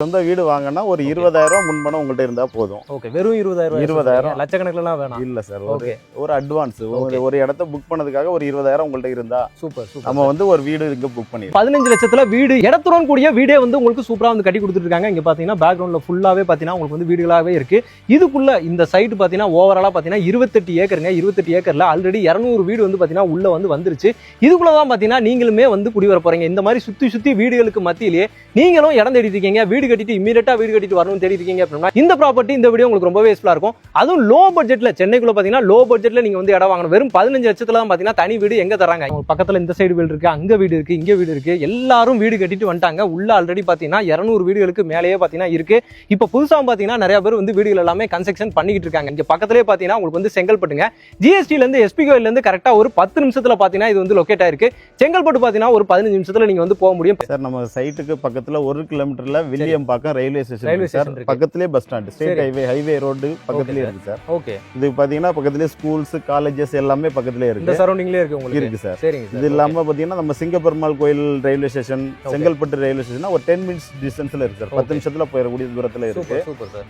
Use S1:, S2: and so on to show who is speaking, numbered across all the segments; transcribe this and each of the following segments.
S1: சொந்த வீடு வாங்கினா ஒரு இருபதாயிரம் முன்பணம் உங்கள்ட்ட இருந்தா போதும்.
S2: ஓகே வெறும் இருபதாயிரம்
S1: இருபதாயிரம்.
S2: லட்சக்கணக்கிலலாம் வேணாம்.
S1: இல்ல சார்
S2: ஓகே
S1: ஒரு அட்வான்ஸ். ஒரு இடத்த புக் பண்ணதுக்காக ஒரு இருபதாயிரம் உங்கள்ட்ட இருந்தா
S2: சூப்பர் சூப்பர்
S1: நம்ம வந்து ஒரு வீடு இங்க புக் பண்ணிடலாம்
S2: பதினஞ்சு லட்சத்துல வீடு இடத்துடன் கூடிய வீடே வந்து உங்களுக்கு சூப்பரா வந்து கட்டி கொடுத்துட்டு இருக்காங்க இங்க பாத்தீங்கன்னா பேக்ரவுண்ட்ல ஃபுல்லாவே பாத்தீங்கன்னா உங்களுக்கு வந்து வீடுகளாவே இருக்கு. இதுக்குள்ள இந்த சைட் பாத்தீங்கன்னா ஓவராலா பாத்தீங்கன்னா இருபத்தெட்டு ஏக்கருங்க. இருபத்தெட்டு ஏக்கர்ல ஆல்ரெடி இரநூறு வீடு வந்து பாத்தீங்கன்னா உள்ள வந்து வந்துருச்சு. இதுக்குள்ள தான் பாத்தீங்கன்னா நீங்களுமே வந்து குடிவர போறீங்க. இந்த மாதிரி சுத்தி சுத்தி வீடுகளுக்கு மத்தியிலேயே நீங்களும் இடம் தேடிட்டு இருக்கீங்க. வீடு கட்டிட்டு இமீடியட்டா வீடு கட்டிட்டு வரணும்னு தேடிட்டு இருக்கீங்க அப்படின்னா இந்த ப்ராப்பர்ட்டி இந்த வீடியோ உங்களுக்கு ரொம்பவே யூஸ்ஃபுல்லா இருக்கும். அதுவும் லோ பட்ஜெட்ல சென்னைக்குள்ள பாத்தீங்கன்னா லோ பட்ஜெட்ல நீங்க வந்து இடம் வாங்கணும். வெறும் பதினஞ்சு லட்சத்துல தான் பாத்தீங்கன்னா தனி வீடு எங்க தராங்க? அவங்க பக்கத்துல இந்த சைடு வீடு இருக்கு அங்க வீடு இருக்கு இங்க வீடு இருக்கு. எல்லாரும் வீடு கட்டிட்டு வந்துட்டாங்க. உள்ள ஆல்ரெடி பாத்தீங்கன்னா இருநூறு வீடுகளுக்கு மேலேயே பாத்தீங்கன்னா இருக்கு. இப்போ புதுசா பாத்தீங்கன்னா நிறைய பேர் வந்து வீடுகள் எல்லாமே கன்ஸ்ட்ரக்ஷன் பண்ணிக்கிட்டு இருக்காங்க. இங்க பக்கத்திலே பாத்தீங்கன்னா உங்களுக்கு வந்து செங்கல்பட்டுங்க. ஜிஎஸ்டில இருந்து எஸ்பி இருந்து கரெக்டா ஒரு பத்து நிமிஷத்துல பாத்தீங்கன்னா இது வந்து லொக்கேட் ஆயிருக்கு. செங்கல்பட்டு பாத்தீங்கன்னா ஒரு பதினஞ்சு நிமிஷத்துல நீங்க வந்து போக முடியும்.
S1: சார் நம்ம சைட்டுக்கு பக்கத்துல ஒரு கிலோமீட்டர்ல வில்லியம் பாக்கம் ரயில்வே ஸ்டேஷன் இருக்கு சார்
S2: station இருக்கு.
S1: பக்கத்திலே bus stand state. Highway highway road பக்கத்துலயே. இருக்கு சார்
S2: ஓகே
S1: இது பாத்தீங்கன்னா பக்கத்துலயே ஸ்கூல்ஸ் காலேஜஸ் எல்லாமே பக்கத்துலயே இருக்கு.
S2: சரௌண்டிங்லேயே இருக்கு உங்களுக்கு.
S1: இருக்கு சார்
S2: சரிங்க
S1: இது இல்லாம பாத்தீங்கன்னா நம்ம Singaperumal Koil railway station. Chengalpattu railway station ஒரு டென் மினிட்ஸ் டிஸ்டன்ஸ்ல இருக்கு சார் பத்து. நிமிஷத்துல போயிடக்கூடிய தூரத்துல இருக்கு.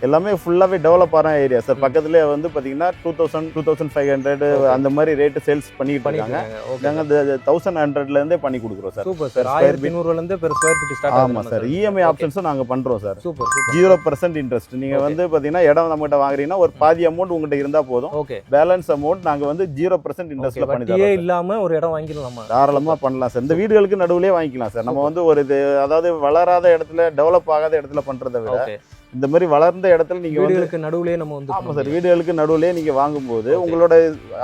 S1: எல்லாமே ஃபுல்லாவே டெவலப் ஆன ஏரியா சார். பக்கத்துலயே வந்து பாத்தீங்கன்னா two thousand two thousand five hundred. அந்த மாதிரி ரேட்டு சேல்ஸ் பண்ணிட்டு இருக்காங்க.
S2: இருக்காங்க. ஓகே
S1: நாங்க தௌசண்ட் ஹண்ட்ரட்ல இருந்தே பண்ணி கொடுக்குறோம் சார்
S2: சூப்பர் சார் ஆயிரத்தி
S1: feet.
S2: நூறுல இருந்து பெர் ஸ்கொயர் ஃபீட் ஸ்டார்ட்
S1: ஆமா சார் இஎம்ஐ ஆப்ஷன்ஸும் நாங்க பண்றோம் sir.
S2: Super
S1: zero percent interest நீங்க
S2: Okay.
S1: வந்து பாத்தீங்கன்னா இடம் நம்மகிட்ட வாங்குறீங்கன்னா ஒரு பாதி அமௌண்ட் உங்ககிட்ட இருந்தா போதும்.
S2: ஓகே
S1: பேலன்ஸ் அமௌண்ட் நாங்க வந்து ஜீரோ பர்சன்ட் இன்ட்ரெஸ்ட்ல பண்ணி
S2: வட்டியே
S1: தரோம் sir.
S2: இல்லாம ஒரு இடம் வாங்கிடலாமா?
S1: தாராளமா பண்ணலாம் சார். இந்த வீடுகளுக்கு நடுவுலயே வாங்கிக்கலாம் சார். நம்ம வந்து ஒரு இது அதாவது வளராத இடத்துல டெவலப் ஆகாத இடத்துல பண்றதை விட இந்த மாதிரி வளர்ந்த இடத்துல நீங்க
S2: வீடுகளுக்கு நடுவுலயே நம்ம வந்து
S1: ஆமா சார் வீடுகளுக்கு நடுவுலயே நீங்க வாங்கும்போது. உங்களோட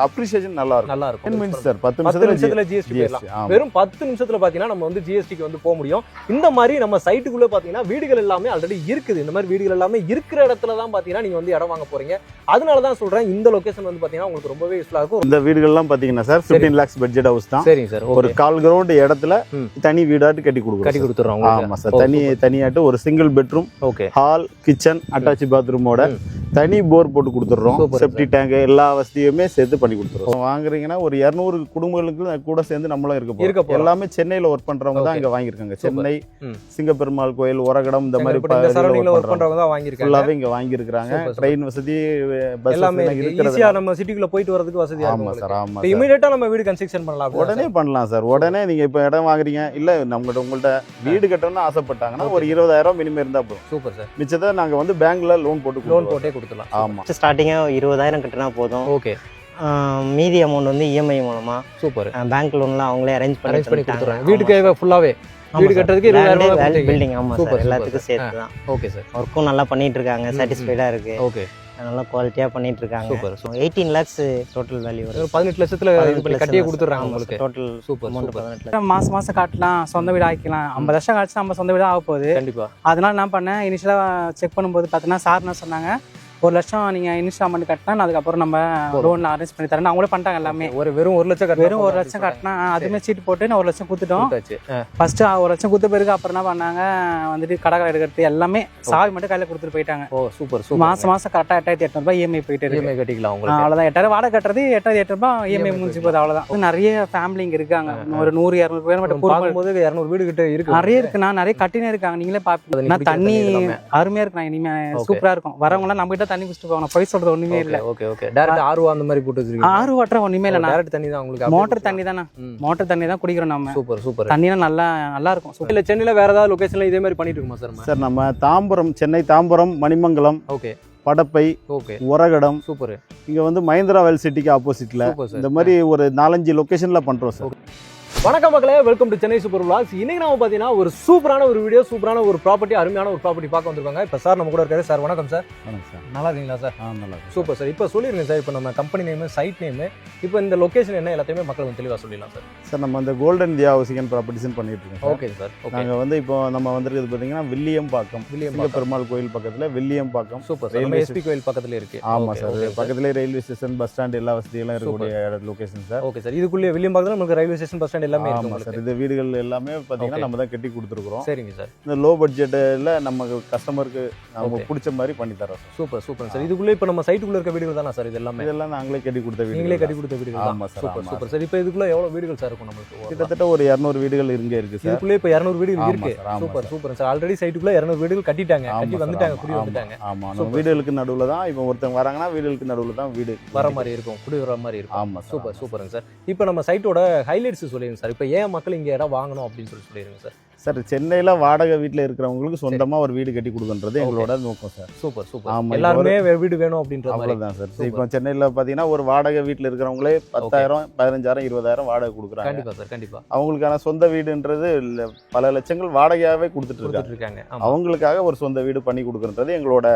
S1: அப்ரிசியேஷன் நல்லா இருக்கும்
S2: நல்லா இருக்கும்
S1: மினிட்ஸ் சார் பத்து நிமிஷத்துல
S2: ஜிஎஸ்டி. வெறும் பத்து நிமிஷத்துல பாத்தீங்கன்னா நம்ம வந்து ஜிஎஸ்டிக்கு வந்து போக முடியும். இந்த மாதிரி நம்ம சைட்டுக்குள்ள பாத்தீங்கன்னா வீடுகள் எல்லாமே ஆல்ரெடி இருக்குது. இந்த மாதிரி வீடுகள் எல்லாமே இருக்கிற இடத்துல தான் பாத்தீங்கன்னா நீங்க வந்து இடம் வாங்க போறீங்க. அதனால தான் சொல்றேன் இந்த லொகேஷன் வந்து பாத்தீங்கன்னா உங்களுக்கு ரொம்பவே யூஸ்ஃபுல்லா இருக்கும்.
S1: இந்த வீடுகள்லாம் பாத்தீங்கன்னா சார். 15 லேக்ஸ் பட்ஜெட் ஹவுஸ் தான்.
S2: சரிங்க சார்
S1: ஒரு கால் கிரவுண்ட் இடத்துல. தனி வீடாட்டு கட்டி
S2: கட்டி
S1: கொடுக்குறோம்
S2: கொடுத்துறோம்
S1: sir. ஆமா சார் தனி தனியாட்டு ஒரு single bedroom
S2: okay
S1: hall kitchen attach பாத்ரூமோட தனி போர் போட்டு கொடுத்துட்றோம். செப்டி டேங்க் எல்லா வசதியுமே சேர்த்து பண்ணி கொடுத்துருவோம் வாங்குறீங்கன்னா ஒரு இரநூறு குடும்பங்களுக்கு கூட சேர்ந்து நம்மளும் இருக்க போறோம். எல்லாமே சென்னையில ஒர்க் பண்றவங்க தான். இங்க வாங்கியிருக்காங்க. சென்னை. சிங்கப்பெருமாள் கோயில் உரகடம் இந்த மாதிரி
S2: ஒர்க்
S1: பண்றவங்க
S2: தான் வாங்கியிருக்காங்க.
S1: ஃபுல்லாவே இங்க
S2: super.
S1: ட்ரெயின் வசதி பஸ்
S2: எல்லாமே
S1: வசதி
S2: இருக்கு
S1: இருக்கிறது
S2: ஈஸியா நம்ம சிட்டிக்குள்ள போயிட்டு வரதுக்கு வசதியா
S1: ஆமா
S2: இருக்கும்
S1: சார் ஆமா
S2: இப்போ
S1: சார்.
S2: இமீடியட்டா நம்ம வீடு கன்ஸ்ட்ரக்ஷன் பண்ணலாம்
S1: உடனே பண்ணலாம் சார். உடனே நீங்க இப்ப இடம் வாங்குறீங்க. இல்ல நம்மகிட்ட உங்கள்ட்ட வீடு கட்டணும்னு ஆசைப்பட்டாங்கன்னா ஒரு இருபதாயிரம் மினிமம் இருந்தா போதும்.
S2: Super sir.
S1: மிச்சத்தை நாங்க வந்து பேங்க்ல லோன் போட்டு
S2: லோன். போட்டே கொடுத்துடலாம்.
S1: ஆமா.
S3: ஸ்டார்டிங்காக இருபதாயிரம் கட்டினா போதும்.
S2: ஓகே
S3: மீதி அமௌண்ட் வந்து இஎம்ஐ மூலமாக
S2: சூப்பர்.
S3: பேங்க் லோன்லாம் அவங்களே அரேஞ்ச் பண்ணி
S2: அரேஞ்ச் பண்ணி. கொடுத்துறாங்க வீட்டுக்கு ஃபுல்லாவே
S3: ஆமா
S2: வீடு. கட்டுறதுக்கு இருபதாயிரம் ரூபாய்
S3: land
S2: கொடுத்தீங்க.
S3: building ஆமா
S2: Super,
S3: சார் எல்லாத்துக்கும். சேர்த்து தான்.
S2: ஓகே சார்
S3: ஒர்க்கும் நல்லா பண்ணிட்டு இருக்காங்க சாட்டிஸ்ஃபைடாக இருக்கு.
S2: ஓகே
S3: நல்லா குவாலிட்டியாக பண்ணிட்டு இருக்காங்க
S2: super.
S3: Eighteen lakhs total value
S2: ஒரு
S3: வரும்.
S2: பதினெட்டு லட்சத்துல கட்டியே கொடுத்துறாங்க உங்களுக்கு.
S3: டோட்டல்
S2: சூப்பர்
S3: அமௌண்ட் பதினெட்டு லட்சம்.
S4: மாசம் மாசம் காட்டலாம். சொந்த வீடு ஆக்கிக்கலாம் ஐம்பது வருஷம் கழிச்சு நம்ம சொந்த வீடு ஆக போகுது
S2: கண்டிப்பா.
S4: அதனால என்ன பண்ணேன். இனிஷியலாக செக் பண்ணும்போது பார்த்தீங்கன்னா சார் என்ன சொன்னாங்க? ஒரு லட்சம் நீங்கள் இனிஷியல் அமௌண்ட் கட்டினா நான் அதுக்கப்புறம் நம்ம. லோனில் அரேஞ்ச் பண்ணி தரேன் அவங்களே பண்ணிட்டாங்க எல்லாமே.
S2: ஒரு வெறும் ஒரு லட்சம்
S4: வெறும் ஒரு லட்சம் கட்டினா அதுமே சீட்டு போட்டு நான் ஒரு லட்சம் கொடுத்துட்டோம்.
S2: ஆ,
S4: ஃபர்ஸ்ட் ஒரு லட்சம் கொடுத்த பிறகு அப்புறம் என்ன பண்ணாங்க? வந்துட்டு கடை எடுக்கிறது எல்லாமே சாவி மட்டும் கையில் கொடுத்துட்டு போயிட்டாங்க.
S2: ஓ சூப்பர் சூப்பர்.
S4: மாசம் மாசம் கரெக்டாக எட்டாயிரத்தி எட்நூறுபா இஎம்ஐ போயிட்டு இருக்கு.
S2: இஎம்ஐ கட்டிக்கலாம் உங்களுக்கு.
S4: அவ்வளோதான் எட்டாயிரம் வாடகை கட்டுறது எட்டாயிரத்தி எட்நூறுபா இஎம்ஐ
S2: EMI
S4: முடிஞ்சு போகுது அவ்வளோதான் நிறைய ஃபேமிலி இங்கே இருக்காங்க. ஒரு நூறு இரநூறு பேர் மட்டும்
S2: பார்க்கும்போது இரநூறு வீடு கிட்ட இருக்கு.
S4: நிறைய இருக்குண்ணா நிறைய கட்டினே இருக்காங்க நீங்களே நான்
S2: குடிக்கிற
S4: தண்ணி. அருமையா இருக்கு நான் இனிமே
S2: Okay.
S4: சூப்பரா இருக்கும். வரவங்க எல்லாம் நம்ம கிட்ட தண்ணி குடிச்சிட்டு போவாங்க. பொய் சொல்றது ஒண்ணுமே இல்ல.
S2: ஓகே ஓகே டைரக்ட் ஆர்வா அந்த மாதிரி போட்டு வச்சிருக்கீங்க
S4: ஆறு வாட்டர் ஒண்ணுமே இல்ல.
S2: டைரக்ட் தண்ணி தான் உங்களுக்கு
S4: மோட்டர் தண்ணி தானே? மோட்டர் தண்ணி தான் குடிக்கிறோம் நம்ம
S2: சூப்பர் சூப்பர்.
S4: தண்ணினா நல்லா நல்லா இருக்கும்.
S2: இல்ல சென்னையில வேற ஏதாவது லொகேஷன்ல இதே மாதிரி பண்ணிட்டு இருக்குமா சார்
S1: சார் நம்ம Tambaram Chennai Tambaram Manimangalam
S2: okay
S1: Padappai
S2: okay
S1: Uragadam
S2: super.
S1: இங்க வந்து மஹிந்திரா வெல் சிட்டிக்கு ஆப்போசிட்ல இந்த மாதிரி ஒரு நாலஞ்சு லொகேஷன்ல பண்றோம் சார்.
S2: வணக்கம் மக்களே welcome to Chennai super vlogs இன்னைக்கு நாம பாத்தீங்கன்னா ஒரு சூப்பரான ஒரு வீடியோ சூப்பரான ஒரு ப்ராப்பர்ட்டி அருமையான ஒரு ப்ராப்பர்ட்டி பார்க்க வந்திருக்காங்க. இப்போ சார் நம்ம கூட இருக்காரு. சார் வணக்கம் சார்.
S1: வணக்கம் சார்.
S2: நல்லா இருக்கீங்களா சார்?
S1: ஆ நல்லா.
S2: Super sir. இப்போ சொல்லிருங்க சார் இப்போ நம்ம கம்பெனி நேம் சைட் நேம் இப்போ இந்த லொகேஷன் என்ன எல்லாத்தையுமே மக்கள் வந்து தெளிவாக சொல்லிடலாம் சார்.
S1: சார் நம்ம இந்த golden Diya housing and properties பண்ணிட்டு இருக்கோம்.
S2: ஓகே சார் ஓகே
S1: நாங்க வந்து இப்போ நம்ம வந்திருக்கிறது பாத்தீங்கன்னா வில்லியம் பாக்கம்
S2: வில்லியம்
S1: பெருமாள் கோயில் பக்கத்துல Villiambakkam
S2: super sir. SP Koil பக்கத்துல இருக்கு.
S1: ஆமா
S2: Okay,
S1: சார். பக்கத்துலேயே ரயில்வே ஸ்டேஷன் பஸ் ஸ்டாண்ட் எல்லா வசதியெல்லாம் இருக்கக்கூடிய லொகேஷன் சார்.
S2: Okay sir. இதுக்குள்ளே வில்லியம் பக்கத்தில் நமக்கு ரயில்வே ஸ்டேஷன் பஸ் ஸ்டாண்ட் எல்லாமே இருக்கு
S1: ஆமா
S2: உங்களுக்கு.
S1: சார் இந்த வீடுகள் எல்லாமே பாத்தீங்கன்னா
S2: Okay.
S1: நம்ம தான் கட்டி கொடுத்துருக்குறோம்.
S2: சரிங்க சார்
S1: இந்த லோ பட்ஜெட்டில் நம்ம கஸ்டமருக்கு
S2: Okay.
S1: பிடிச்ச மாதிரி பண்ணி தரோம்
S2: சூப்பர் சூப்பர் சார் இதுக்குள்ளே இப்போ நம்ம சைட்டுக்குள்ள இருக்க வீடுகள் தானே சார் இது எல்லாமே
S1: இதெல்லாம் நாங்களே கட்டி கொடுத்த வீடு
S2: நீங்களே கட்டி கொடுத்த வீடுகள் தான்.
S1: ஆமா சார்
S2: சூப்பர் சூப்பர் சார் இப்போ இதுக்குள்ள எவ்வளவு வீடுகள் சார் இருக்கும் நம்மளுக்கு?
S1: கிட்டத்தட்ட ஒரு இரநூறு வீடுகள் இங்க இருக்கு சார்
S2: இதுக்குள்ளே இப்போ இரநூறு வீடுகள் இருக்கு. சூப்பர். சூப்பர் சார் ஆல்ரெடி சைட்டுக்குள்ள இரநூறு வீடுகள் கட்டிட்டாங்க. கட்டி வந்துட்டாங்க குடி வந்துட்டாங்க.
S1: ஆமா நம்ம
S2: சூப்பர்.
S1: வீடுகளுக்கு நடுவுல தான் இப்போ ஒருத்தங்க வராங்கன்னா வீடுகளுக்கு நடுவுல தான் வீடு
S2: வர மாதிரி இருக்கும். குடி வர மாதிரி இருக்கும்.
S1: ஆமா சார்
S2: சூப்பர் சூப்பருங்க சார் இப்போ நம்ம சைட்டோட ஹைலைட்ஸ் சொல்லிடுங்க சார். இப்போ ஏன் மக்கள் இங்கே இடம் வாங்கணும் அப்படின்னு சொல்லி சொல்லிடுங்க சார்.
S1: சார் சென்னையில வாடகை வீட்டுல இருக்கிறவங்களுக்கு சொந்தமா ஒரு வீடு கட்டி கொடுக்கன்றது எங்களோட நோக்கம் சார்.
S2: Super super.
S1: ஆமா, இப்போ
S2: எல்லாருமே வீடு வேணும் அப்படின்ற மாதிரி.
S1: அவ்வளவுதான் சார். இப்போ சென்னையில பாத்தீங்கன்னா ஒரு வாடகை வீட்டுல இருக்கிறவங்களே பத்தாயிரம் பதினஞ்சாயிரம் இருபதாயிரம் வாடகை கொடுக்குறாங்க.
S2: கண்டிப்பா சார் கண்டிப்பா.
S1: அவங்களுக்கான சொந்த வீடுன்றது இல்ல, பல லட்சங்கள் வாடகையாவே கொடுத்துட்டு இருக்காங்க அவங்களுக்காக ஒரு சொந்த வீடு பண்ணி கொடுக்குறது எங்களோட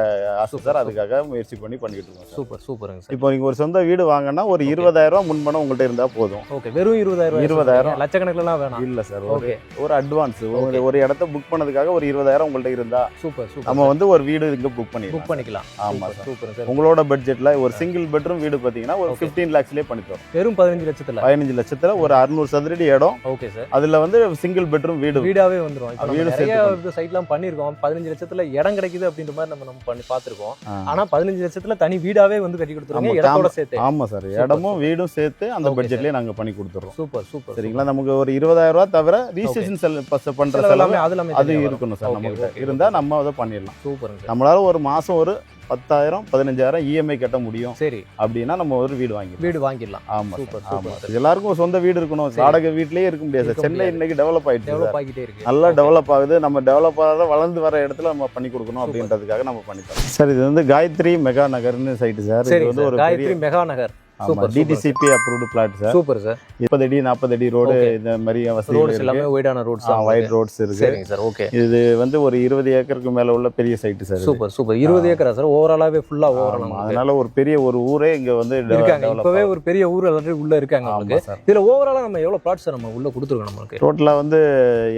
S1: ஆசை சார். அதுக்காக முயற்சி பண்ணி பண்ணிட்டு இருக்கோம்
S2: சூப்பர் சூப்பருங்க சார்.
S1: இப்போ நீங்க ஒரு சொந்த வீடு வாங்கினா ஒரு இருபதாயிரம் ரூபாய் முன்பணம் உங்கள்ட்ட இருந்தா போதும்.
S2: ஓகே வெறும் இருபதாயிரம்
S1: இருபதாயிரம்.
S2: லட்சக்கணக்கிலலாம் வேணாம்.
S1: இல்ல சார்
S2: ஓகே.
S1: ஒரு அட்வான்ஸ்
S2: Okay.
S1: ஒரு இடத்த புக் பண்ணதுக்காக ஒரு இருபதாயிரம் உங்கள்ட்ட இருந்தா
S2: சூப்பர் சூப்பர்
S1: நம்ம வந்து ஒரு வீடு இங்க புக்
S2: புக்
S1: பண்ணிடலாம்
S2: பண்ணிக்கலாம்.
S1: ஆமா
S2: சூப்பர் சார்.
S1: உங்களோட பட்ஜெட்ல ஒரு சிங்கிள் பெட்ரூம் வீடு பாத்தீங்கன்னா ஒரு. 15 லேக்ஸ்லயே பண்ணி தரோம்.
S2: வெறும் பதினஞ்சு லட்சத்துல?
S1: பதினஞ்சு லட்சத்துல ஒரு அறுநூறு சதுரடி இடம்.
S2: ஓகே சார்
S1: அதுல வந்து சிங்கிள் பெட்ரூம் வீடு.
S2: வீடாவே நம்ம
S1: வீடு
S2: நிறைய சைட்லாம் பண்ணிருக்கோம் பதினஞ்சு லட்சத்துல இடம் கிடைக்குது அப்படின்ற மாதிரி நம்ம நம்ம பண்ணி பார்த்திருக்கோம். ஆனா பதினஞ்சு லட்சத்துல தனி வீடாவே வந்து கட்டி இடத்தோட
S1: காம-
S2: சேர்த்து.
S1: ஆமா சார் இடமும் வீடும் சேர்த்து அந்த பட்ஜெட்லயே நாங்க பண்ணி கொடுத்துறோம்
S2: சூப்பர் சூப்பர்
S1: சரிங்களா? நமக்கு ஒரு இருபதாயிரம் ரூபாய் தவிர ரிஜிஸ்ட்ரேஷன் செல் பஸ் பண்ற
S2: செலவு அது.
S1: இருக்கணும் சார்
S2: Okay,
S1: நமக்கு
S2: okay,
S1: இருந்தா
S2: okay.
S1: நம்ம அதை பண்ணிடலாம்
S2: சூப்பருங்க சார்
S1: நம்மளால ஒரு மாசம் ஒரு பத்தாயிரம் பதினஞ்சாயிரம் இஎம்ஐ கட்ட முடியும்
S2: சரி
S1: அப்படின்னா நம்ம ஒரு வீடு வாங்கிடலாம்
S2: வீடு வாங்கிடலாம்
S1: ஆமா சார், ஆமா. எல்லாருக்கும் சொந்த வீடு இருக்கணும்
S2: சரி.
S1: வாடகை வீட்லயே இருக்க முடியாது சென்னை. இன்னைக்கு டெவலப் ஆயிடுச்சு
S2: டெவலப். ஆகிட்டே இருக்கு
S1: நல்லா. டெவலப் ஆகுது நம்ம டெவலப் ஆகாத வளர்ந்து வர இடத்துல நம்ம பண்ணி கொடுக்கணும். அப்படின்றதுக்காக நம்ம பண்ணி தரோம் சார் இது வந்து காயத்ரி மெகா நகர்னு சைட்டு சார் இது வந்து ஒரு
S2: Gayathri mega Nagar super,
S1: DTCP approved plot sir.
S2: Super sir.
S1: முப்பது அடி நாற்பது அடி ரோடு. இந்த மாதிரி வசதிகள்
S2: ரோட்ஸ் எல்லாமே ஒய்டான ரோட்ஸ்
S1: வைட் ரோட்ஸ் இருக்கு.
S2: சரிங்க சார் ஓகே.
S1: இது வந்து ஒரு இருபது ஏக்கருக்கு மேல உள்ள பெரிய சைட்டு சார்.
S2: Super super. இருபது ஏக்கரா சார்? ஓவராலாவே ஃபுல்லா
S1: ஆமா,
S2: ஓவரால்
S1: அதனால ஒரு பெரிய ஒரு ஊரே இங்க வந்து
S2: இருக்காங்க. இப்பவே. ஒரு பெரிய ஊர் ஆல்ரெடி உள்ள இருக்காங்க
S1: சார்.
S2: இதுல ஓவராலா நம்ம எவ்வளவு பிளாட்ஸ் நம்ம உள்ள கொடுத்துருக்கோம் நம்மளுக்கு?
S1: டோட்டலா வந்து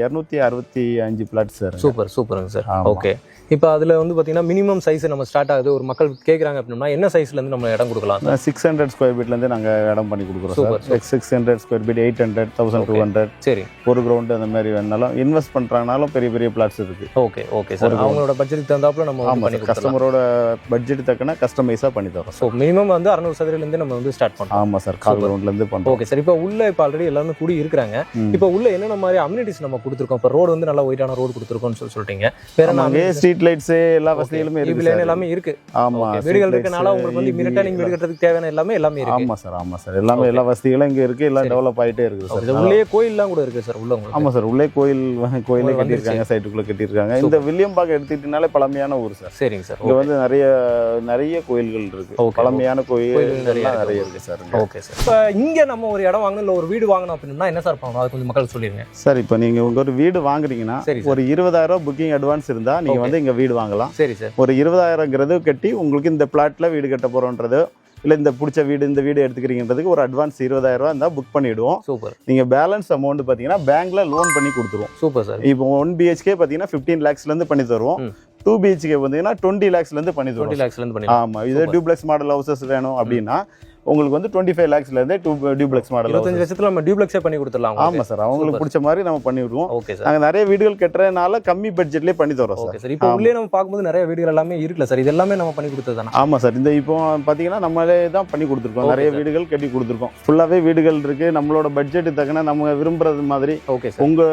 S1: இருநூத்தி அறுபத்தி அஞ்சு பிளாட் சார்
S2: சூப்பர் சூப்பருங்க சார். ஓகே. இப்போ அதுல வந்து பாத்தீங்கன்னா மினிமம் சைஸ் நம்ம ஸ்டார்ட் ஆகுது. ஒரு மக்கள் கேக்குறாங்க அப்படின்னா என்ன சைஸ்ல இருந்து நம்ம இடம் கொடுக்கலாம்
S1: சிக்ஸ் ஹண்ட்ரட் ஸ்கொயர் ஃபீட்ல இருந்து நாங்க இடம் பண்ணி கொடுக்குறோம் sir six hundred square feet eight hundred thousand two. Hundred
S2: சரி.
S1: ஒரு கிரவுண்ட் அந்த மாதிரி வேணாலும் இன்வெஸ்ட் பண்றாங்கனாலும் பெரிய பெரிய பிளாட்ஸ் இருக்கு.
S2: ஓகே ஓகே சார் அவங்களோட பட்ஜெட்டுக்கு தகுந்தாப்புல நம்ம வந்து
S1: ஆமா
S2: பண்ணி
S1: சார்
S2: கொடுக்கலாம்
S1: கஸ்டமரோட பட்ஜெட் தக்கன கஸ்டமைஸா பண்ணி தரோம்
S2: ஸோ மினிமம் வந்து அறுநூறு சதுரில இருந்து நம்ம வந்து ஸ்டார்ட் பண்றோம்.
S1: ஆமா சார் கால்
S2: Super.
S1: கிரவுண்ட்ல இருந்து பண்றோம்.
S2: ஓகே சார் இப்போ உள்ள இப்போ ஆல்ரெடி எல்லாமே கூடி இருக்கிறாங்க. இப்போ உள்ள என்னென்ன மாதிரி அம்யூனிட்டிஸ் நம்ம கொடுத்துருக்கோம்? இப்போ ரோடு வந்து நல்லா ஒயிட்டான ரோடு கொடுத்துருக்கோம்னு சொல்லி சொல்லிட்டீங்க. வேற amenities?
S1: ஸ்ட்ரீட் லைட்ஸ் எல்லா. வசதிகளுமே
S2: EB
S1: இருக்கு
S2: line
S1: சார்.
S2: எல்லாமே இருக்கு.
S1: ஆமா
S2: Okay.
S1: street
S2: வீடுகள் இருக்கனால உங்களுக்கு வந்து
S1: EB
S2: இமீடியட்டா நீங்க வீடு கட்டுறதுக்கு தேவையான எல்லாமே எல்லாமே இருக்கு
S1: ஆமா சார் ஆமா சார் எல்லாமே. எல்லா வசதிகளும் இங்க இருக்கு எல்லாம். டெவலப் ஆயிட்டே இருக்கு சார்
S2: உள்ளே கோயில்லாம் கூட இருக்கு சார் உள்ள
S1: ஆமா சார் உள்ளே கோயில் கோயிலே. கட்டியிருக்காங்க சைட்டுக்குள்ள கட்டியிருக்காங்க இந்த வில்லியம்பாக்கம் எடுத்துக்கிட்டனாலே பழமையான ஊர் சார்
S2: சரிங்க சார்
S1: இங்க வந்து நிறைய நிறைய கோயில்கள் இருக்கு
S2: Okay.
S1: பழமையான கோயில்
S2: நிறைய
S1: எல்லாம்
S2: இருக்கு.
S1: நிறைய சார்.
S2: ஓகே சார் இப்போ இங்க நம்ம ஒரு இடம் வாங்கணும் இல்ல ஒரு வீடு வாங்கணும் அப்படின்னா என்ன சார் பண்ணணும் அது கொஞ்சம் மக்கள் சொல்லிருங்க
S1: சார் இப்போ நீங்க உங்க ஒரு வீடு வாங்குறீங்கன்னா. ஒரு இருபதாயிரம் ரூபாய் புக்கிங் அட்வான்ஸ் இருந்தா நீங்க
S2: Okay.
S1: வந்து இங்க வீடு வாங்கலாம்
S2: சரி சார்
S1: ஒரு இருபதாயிரங்கிறது கட்டி உங்களுக்கு இந்த பிளாட்ல வீடு கட்ட போறோன்றது இல்ல இந்த பிடிச்ச வீடு இந்த வீடு எடுத்துக்கிறீங்கன்றதுக்கு ஒரு அட்வான்ஸ் இருபதாயிரம் ரூபாய் இருந்தா புக் பண்ணிடுவோம்.
S2: சூப்பர்
S1: நீங்க பேலன்ஸ் அமௌண்ட் பாத்தீங்கன்னா பேங்க்ல லோன் பண்ணி கொடுத்துருவோம்.
S2: சூப்பர் சார்
S1: இப்போ ஒன் பிஹெச்கே பாத்தீங்கன்னா ஃபிஃப்டீன் லேக்ஸ்ல இருந்து பண்ணி தருவோம். டூ பிஹெச்கே பார்த்தீங்கன்னா டுவெண்ட்டி லேக்ஸ்ல இருந்து பண்ணி
S2: டுவெண்ட்டி
S1: தருவோம்
S2: லேக்ஸ்ல இருந்து பண்ணிடலாம்
S1: ஆமா. இது. டியூப்ளெக்ஸ் மாடல் ஹவுசஸ் வேணும் அப்படின்னா உங்களுக்கு வந்து டுவெண்ட்டி ஃபைவ் லேக்ஸ்ல இருந்தே டூ டியூப்ளெக்ஸ் மாடல்
S2: இருபத்தஞ்சு லட்சத்துல நம்ம டியூப்ளெக்ஸே பண்ணி கொடுத்துடலாம்.
S1: ஆமா சார். அவங்களுக்கு. பிடிச்ச மாதிரி நம்ம பண்ணி விடுவோம்.
S2: ஓகே சார்
S1: நாங்க நிறைய வீடுகள் கட்டுறதுனால கம்மி பட்ஜெட்லயே பண்ணி தரோம் சார்.
S2: சார் இப்போ. உள்ளே நம்ம பார்க்கும்போது நிறைய வீடுகள் எல்லாமே இருக்குல்ல சார் இது எல்லாமே நம்ம பண்ணி கொடுத்தது தானே?
S1: ஆமா சார். இந்த இப்போ பாத்தீங்கன்னா நம்மளே தான் பண்ணி கொடுத்துருக்கோம். நிறைய. வீடுகள் கட்டி கொடுத்துருக்கோம். ஃபுல்லாவே வீடுகள் இருக்கு. நம்மளோட பட்ஜெட் தக்கன நம்ம விரும்புறது மாதிரி
S2: ஓகே சார்
S1: உங்க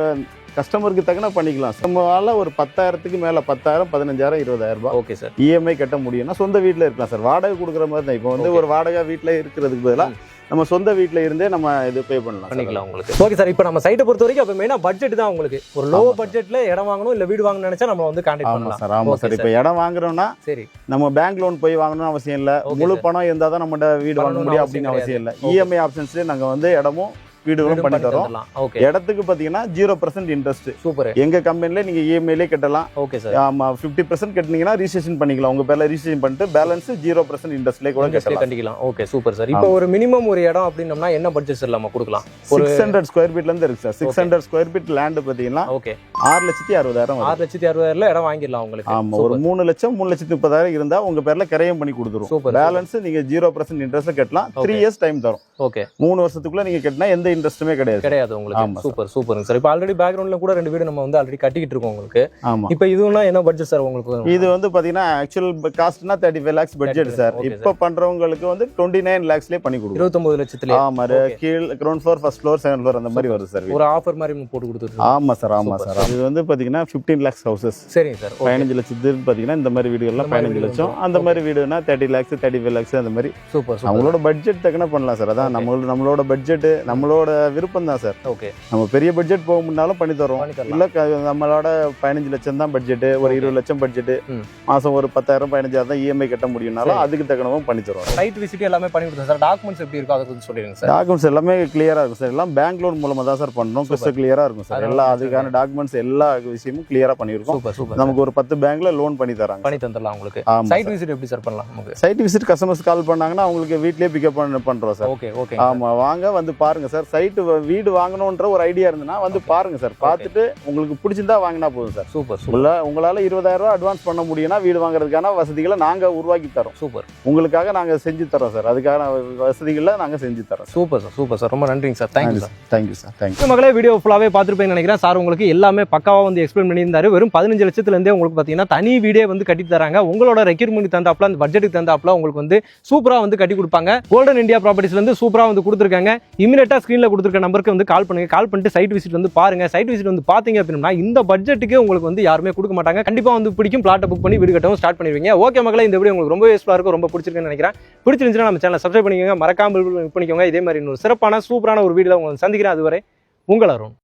S1: கஸ்டமருக்கு தக்கன பண்ணிக்கலாம். நம்மளால ஒரு பத்தாயிரத்துக்கு மேல பத்தாயிரம் பதினஞ்சாயிரம் இருபதாயிரம் ரூபாய்
S2: ஓகே சார்.
S1: இஎம்ஐ கட்ட முடியும்னா சொந்த வீட்ல இருக்கலாம் சார். வாடகை கொடுக்குற மாதிரி தான். இப்போ வந்து. ஒரு வாடகை வீட்ல இருக்கிறதுக்கு பதிலா நம்ம சொந்த வீட்ல இருந்தே நம்ம இது பே பண்ணலாம்.
S2: பண்ணிக்கலாம் உங்களுக்கு. ஓகே சார் இப்போ நம்ம சைட்டை பொறுத்த வரைக்கும் அப்போ மெயினாக பட்ஜெட் தான் உங்களுக்கு. ஒரு லோ. பட்ஜெட்ல இடம் வாங்கணும் இல்ல வீடு வாங்கணும்னு நினைச்சா நம்ம வந்து கான்டாக்ட்
S1: ஆமா
S2: பண்ணலாம்.
S1: சார் ஆமா
S2: Okay,
S1: சார். இப்போ இடம் வாங்குறோம்னா
S2: சரி.
S1: நம்ம பேங்க் லோன் போய் வாங்கணும்னு அவசியம் இல்ல. முழு. பணம் இருந்தா தான் நம்மகிட்ட வீடு வாங்க முடியும்
S2: அவசியம்
S1: அப்படின்னு அவசியம் இல்ல. இஎம்ஐ ஆப்ஷன்ஸ்லயே நாங்க வந்து இடமும் வீடுகளும் பண்ணி தரோம் இடத்துக்கு பாத்தீங்கன்னா ஜீரோ பர்சன்ட் இன்ட்ரெஸ்ட்
S2: சூப்பர்
S1: எங்க கம்பெனில நீங்க இஎம்ஐலே கட்டலாம்.
S2: ஓகே சார்
S1: ஆமா ஃபிஃப்டி பர்சன்ட் கட்டினீங்கன்னா ரிஜிஸ்ட்ரேஷன் பண்ணிக்கலாம். உங்க பேர்ல ரிஜிஸ்ட்ரேஷன் பண்ணிட்டு பேலன்ஸ் ஜீரோ பர்சன்ட் இன்ட்ரெஸ்ட்லேயே கூட
S2: கண்டிக்கலாம் ஓகே சூப்பர் சார் இப்போ ஒரு மினிமம் ஒரு இடம் அப்படின்னம்னா என்ன பட்ஜெட் சார் நம்ம கொடுக்கலாம்?
S1: சிக்ஸ் ஹண்ட்ரட் ஸ்கொயர் ஃபீட்ல இருந்து இருக்கு sir six. Hundred square feet land பாத்தீங்கன்னா
S2: ஓகே
S1: ஆறு லட்சத்தி அறுபதாயிரம்
S2: ஆறு லட்சத்தி அறுபதாயிரம் இடம் வாங்கிடலாம் உங்களுக்கு.
S1: ஆமா ஒரு மூணு லட்சம் மூணு லட்சத்தி முப்பதாயிரம் இருந்தா உங்க பேர்ல கிரையம் பண்ணி கொடுத்துரும். பேலன்ஸ் நீங்க ஜீரோ பர்சன்ட் இன்ட்ரெஸ்ட் கட்டலாம். த்ரீ. இயர்ஸ் டைம் தரும்.
S2: ஓகே
S1: மூணு வருஷத்துக்குள்ள நீங்க கட்டினா எந்த இன்ட்ரெஸ்ட்டுமே கிடையாது.
S2: கிடையாது உங்களுக்கு. சூப்பர் சூப்பருங்க சார் இப்போ ஆல்ரெடி பேக்ரவுண்ட்ல கூட ரெண்டு வீடு நம்ம வந்து ஆல்ரெடி கட்டிக்கிட்டு இருக்கோம் உங்களுக்கு.
S1: ஆமா.
S2: இப்போ இதுனா என்ன பட்ஜெட் சார் உங்களுக்கு?
S1: இது வந்து பாத்தீங்கன்னா actual காஸ்ட்னா thirty five lakhs budget sir இப்போ பண்றவங்களுக்கு வந்து டுவெண்ட்டி நைன் லேக்ஸ்லேயே பண்ணி கொடுக்கும்
S2: இருபத்தொன்பது லட்சத்துல
S1: ஆமா
S2: Okay.
S1: கீழ் ground floor first floor second floor அந்த மாதிரி வருது சார்
S2: ஒரு ஆஃபர் மாதிரி போட்டு கொடுத்துருக்கோம்.
S1: ஆமா சார் ஆமா
S2: Super,
S1: சார் இது வந்து பாத்தீங்கன்னா ஃபிஃப்டீன் லேக்ஸ் ஹவுசஸ்
S2: சரிங்க சார்
S1: பதினஞ்சு லட்சத்துக்கு பாத்தீங்கன்னா இந்த மாதிரி வீடுகள்லாம் பதினஞ்சு லட்சம். அந்த. மாதிரி வீடுனா thirty lakhs thirty five lakhs அந்த மாதிரி.
S2: சூப்பர்
S1: அவங்களோட பட்ஜெட் தக்கன பண்ணலாம் சார் அதான். நம்மளோட நம்மளோட பட்ஜெட் நம்மளோட விருப்பம் தான் சார்.
S2: ஓகே.
S1: நம்ம பெரிய பட்ஜெட் போக முன்னாலும் பண்ணி தரோம். இல்ல நம்மளோட பதினஞ்சு லட்சம் தான் பட்ஜெட் ஒரு. இருபது லட்சம் பட்ஜெட்
S2: ம்.
S1: மாசம் ஒரு பத்தாயிரம் பதினஞ்சாயிரம் தான் இஎம்ஐ கட்ட முடியும்னாலும். அதுக்கு தக்கனவும் பண்ணி தரோம்
S2: சைட் விசிட் எல்லாமே பண்ணி கொடுத்தோம் சார் டாக்குமெண்ட்ஸ் எப்படி இருக்கோ அதை கொஞ்சம் சொல்லிடுங்க சார்.
S1: டாக்குமெண்ட்ஸ் எல்லாமே கிளியரா இருக்கும் சார். எல்லாம் பேங்க் லோன் மூலமா தான் சார்
S2: Super.
S1: கிறிஸ்டல் கிளியரா இருக்கும் சார். எல்லா அதுக்கான டாக்குமெண்ட்ஸ் எல்லா விஷயமும் கிளியரா
S2: சூப்பர்
S1: நமக்கு ஒரு பத்து பேங்க்ல லோன் பண்ணி தராங்க
S2: பண்ணி தந்துடலாம் உங்களுக்கு. சைட் விசிட் எப்படி சார் பண்ணலாம் நமக்கு?
S1: சைட் விசிட் கஸ்டமர்ஸ் கால் பண்ணாங்கன்னா அவங்களுக்கு வீட்லயே பிக்கப் பண்ண பண்றோம் சார்.
S2: ஓகே ஓகே
S1: ஆமா வாங்க வந்து பாருங்க சார். சைட்டு வீடு வாங்கணுன்ற ஒரு ஐடியா இருந்ததுன்னா வந்து பாருங்க சார் பார்த்துட்டு உங்களுக்கு பிடிச்சிருந்தா வாங்கினா போதும் சார்
S2: சூப்பர்
S1: உங்கள உங்களால இருபதாயிரம் ரூபாய் அட்வான்ஸ் பண்ண முடியும்னா வீடு வாங்குறதுக்கான வசதிகளை நாங்க உருவாக்கி தரோம்
S2: சூப்பர்
S1: உங்களுக்காக நாங்க செஞ்சு தரோம் சார் அதுக்கான வசதிகளை நாங்க செஞ்சு தரோம்
S2: சூப்பர் சார் சூப்பர் சார் ரொம்ப நன்றிங்க sir thank you sir
S1: thank you sir thank you
S2: மகளே வீடியோ ஃபுல்லாவே பார்த்துருப்பேன்னு நினைக்கிறேன். சார் உங்களுக்கு எல்லாமே பக்காவா வந்து எக்ஸ்பிளைன் பண்ணியிருந்தாரு. வெறும் பதினஞ்சு லட்சத்துல இருந்தே உங்களுக்கு பார்த்தீங்கன்னா தனி வீடே வந்து கட்டி தராங்க. உங்களோட ரெக்யூர்மெண்ட் தந்தாப்ல அந்த பட்ஜெட்டுக்கு தந்தாப்ல உங்களுக்கு வந்து சூப்பரா வந்து கட்டி கொடுப்பாங்க. கோல்டன் இந்தியா ப்ராப்பர்ட்டிஸ்ல இருந்து சூப்பரா வந்து கொடுத்துருக்காங்க. இமீடியட்டா ஸ்க்ரீனில் கொடுத்துருக்க நம்பருக்கு வந்து கால் பண்ணுங்க. கால் பண்ணிட்டு சைட் விசிட் வந்து பாருங்க. சைட் விசிட் வந்து பார்த்தீங்க அப்படின்னா இந்த பட்ஜெட்டுக்கு உங்களுக்கு வந்து யாருமே கொடுக்க மாட்டாங்க. கண்டிப்பாக வந்து பிடிக்கும். பிளாட்டை புக் பண்ணி வீடு கட்டவும் ஸ்டார்ட் பண்ணிடுவீங்க. ஓகே மக்களே இந்த வீடியோ உங்களுக்கு ரொம்ப யூஸ்ஃபுல்லா இருக்கும். ரொம்ப பிடிச்சிருக்குன்னு நினைக்கிறேன். பிடிச்சிருந்துச்சுன்னா நம்ம சேனலை சப்ஸ்கிரைப் பண்ணிக்கோங்க. மறக்காமல் பண்ணிக்கோங்க. இதே மாதிரி இன்னொரு சிறப்பான சூப்பரான ஒரு வீடியோ உங்களுக்கு சந்திக்கிறேன். அதுவரை உங்கள் அருண்.